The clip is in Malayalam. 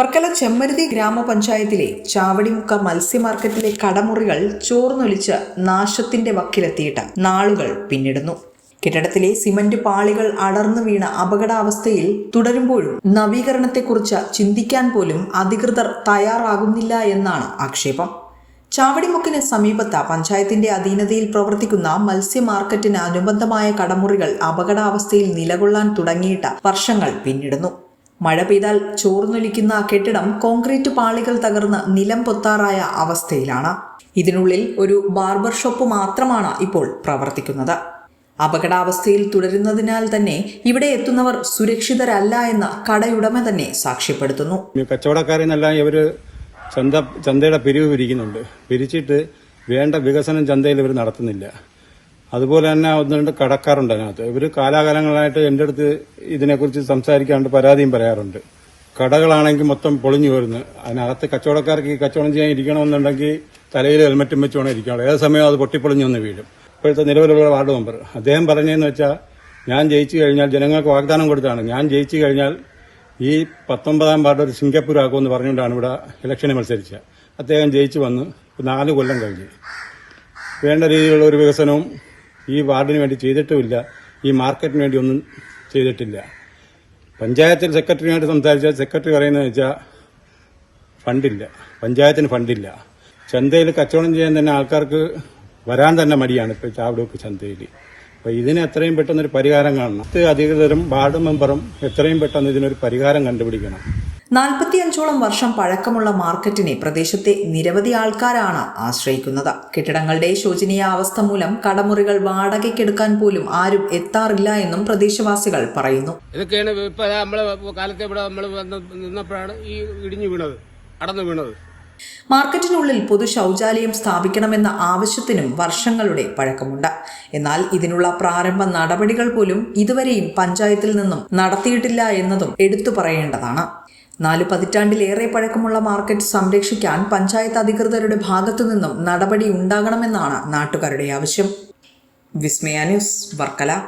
വർക്കല ചെമ്മരുതി ഗ്രാമപഞ്ചായത്തിലെ ചാവടിമുക്ക മത്സ്യ മാർക്കറ്റിലെ കടമുറികൾ ചോർന്നൊലിച്ച് നാശത്തിന്റെ വക്കിലെത്തിയിട്ട് നാളുകൾ പിന്നിടുന്നു. കെട്ടിടത്തിലെ സിമന്റ് പാളികൾ അടർന്നു വീണ അപകടാവസ്ഥയിൽ തുടരുമ്പോഴും നവീകരണത്തെക്കുറിച്ച് ചിന്തിക്കാൻ പോലും അധികൃതർ തയ്യാറാകുന്നില്ല എന്നാണ് ആക്ഷേപം. ചാവടിമുക്കിന് സമീപത്ത് പഞ്ചായത്തിന്റെ അധീനതയിൽ പ്രവർത്തിക്കുന്ന മത്സ്യ മാർക്കറ്റിന് അനുബന്ധമായ കടമുറികൾ അപകടാവസ്ഥയിൽ നിലകൊള്ളാൻ തുടങ്ങിയിട്ട് വർഷങ്ങൾ പിന്നിടുന്നു. മഴ പെയ്താൽ ചോർന്നൊലിക്കുന്ന കെട്ടിടം കോൺക്രീറ്റ് പാളികൾ തകർന്ന് നിലം പൊത്താറായ അവസ്ഥയിലാണ്. ഇതിനുള്ളിൽ ഒരു ബാർബർ ഷോപ്പ് മാത്രമാണ് ഇപ്പോൾ പ്രവർത്തിക്കുന്നത്. അപകടാവസ്ഥയിൽ തുടരുന്നതിനാൽ തന്നെ ഇവിടെ എത്തുന്നവർ സുരക്ഷിതരല്ല എന്ന് കടയുടമ തന്നെ സാക്ഷ്യപ്പെടുത്തുന്നു. ഈ ഇവർ ചന്ത ചന്തയുടെ പിരിവ് പിരിക്കുന്നുണ്ട്. പിരിച്ചിട്ട് വേണ്ട വികസനം ചന്തയിൽ ഇവർ നടത്തുന്നില്ല. അതുപോലെ തന്നെ ഒന്ന് രണ്ട് കടക്കാറുണ്ട് അതിനകത്ത്. ഇവർ കാലാകാലങ്ങളായിട്ട് എന്റെ അടുത്ത് ഇതിനെക്കുറിച്ച് സംസാരിക്കാണ്ട് പരാതിയും പറയാറുണ്ട്. കടകളാണെങ്കിൽ മൊത്തം പൊളിഞ്ഞു വരുന്നു അതിനകത്ത് കച്ചവടക്കാർക്ക് ഈ കച്ചവടം ചെയ്യാൻ ഇരിക്കണമെന്നുണ്ടെങ്കിൽ തലയിൽ ഹെൽമറ്റും വെച്ച് വേണം ഇരിക്കണം ഏത് സമയം അത് പൊട്ടിപ്പൊളിഞ്ഞു വന്ന് വീഴും. ഇപ്പോഴത്തെ നിലവിലുള്ള വാർഡ് മെമ്പർ. അദ്ദേഹം പറഞ്ഞതെന്ന് വെച്ചാൽ ഞാൻ ജയിച്ചു കഴിഞ്ഞാൽ ജനങ്ങൾക്ക് വാഗ്ദാനം കൊടുത്താണ് ഞാൻ ജയിച്ചു കഴിഞ്ഞാൽ ഈ പത്തൊമ്പതാം വാർഡ് ഒരു സിംഗപ്പൂർ ആക്കുമെന്ന് പറഞ്ഞുകൊണ്ടാണ് ഇവിടെ ഇലക്ഷനെ മത്സരിച്ചത്. അദ്ദേഹം ജയിച്ചു വന്ന് നാല് കൊല്ലം കഴിഞ്ഞ്. വേണ്ട രീതിയിലുള്ള ഒരു വികസനവും ഈ വാർഡിന് വേണ്ടി ചെയ്തിട്ടുമില്ല. ഈ മാർക്കറ്റിന് വേണ്ടി ഒന്നും ചെയ്തിട്ടില്ല. പഞ്ചായത്തിൽ സെക്രട്ടറിയുമായിട്ട് സംസാരിച്ചാൽ സെക്രട്ടറി പറയുന്നത് വെച്ചാൽ ഫണ്ടില്ല. പഞ്ചായത്തിന് ഫണ്ടില്ല. ചന്തയിൽ കച്ചവടം ചെയ്യാൻ തന്നെ ആൾക്കാർക്ക് വരാൻ തന്നെ മടിയാണ് ഇപ്പോൾ ചാവടൂക്ക് ചന്തയിൽ. അപ്പോൾ ഇതിന് എത്രയും പെട്ടെന്നൊരു പരിഹാരം കാണണം. അധികൃതരും വാർഡ് മെമ്പറും എത്രയും പെട്ടെന്ന് ഇതിനൊരു പരിഹാരം കണ്ടുപിടിക്കണം. നാൽപ്പത്തിയഞ്ചോളം വർഷം പഴക്കമുള്ള മാർക്കറ്റിനെ പ്രദേശത്തെ നിരവധി ആൾക്കാരാണ് ആശ്രയിക്കുന്നത്. കെട്ടിടങ്ങളുടെ ശോചനീയ അവസ്ഥ മൂലം കടമുറികൾ വാടകയ്ക്കെടുക്കാൻ പോലും ആരും എത്താറില്ല എന്നും പ്രദേശവാസികൾ പറയുന്നു. ഇതൊക്കെയാണ് ഇപ്പൊ ദാ നമ്മൾ കാലത്തെ ഇവിടെ നമ്മൾ നിന്നപ്പോഴാണ് ഈ ഇടിഞ്ഞു വീണത് അടന്നു വീണത്. മാർക്കറ്റിനുള്ളിൽ പൊതു ശൗചാലയം സ്ഥാപിക്കണമെന്ന ആവശ്യത്തിനും വർഷങ്ങളുടെ പഴക്കമുണ്ട്. എന്നാൽ ഇതിനുള്ള പ്രാരംഭ നടപടികൾ പോലും ഇതുവരെയും പഞ്ചായത്തിൽ നിന്നും നടത്തിയിട്ടില്ല എന്നതും എടുത്തു പറയേണ്ടതാണ്. നാലു പതിറ്റാണ്ടിലേറെ പഴക്കമുള്ള മാർക്കറ്റ് സംരക്ഷിക്കാൻ പഞ്ചായത്ത് അധികൃതരുടെ ഭാഗത്തു നിന്നും നടപടി ഉണ്ടാകണമെന്നാണ് നാട്ടുകാരുടെ ആവശ്യം. വിസ്മയ ന്യൂസ് വർക്കല.